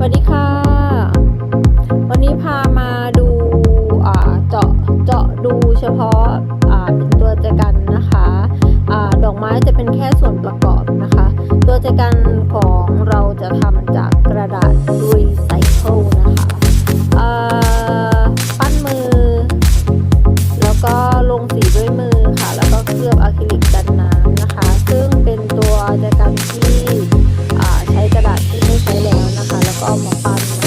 สวัสดีค่ะ วันนี้พามาดูเจาะเจาะดูเฉพาะเป็นตัวใจกันนะคะอะดอกไม้จะเป็นแค่ส่วนประกอบนะคะ ตัวใจกันของเราจะทำจากกระ Bye.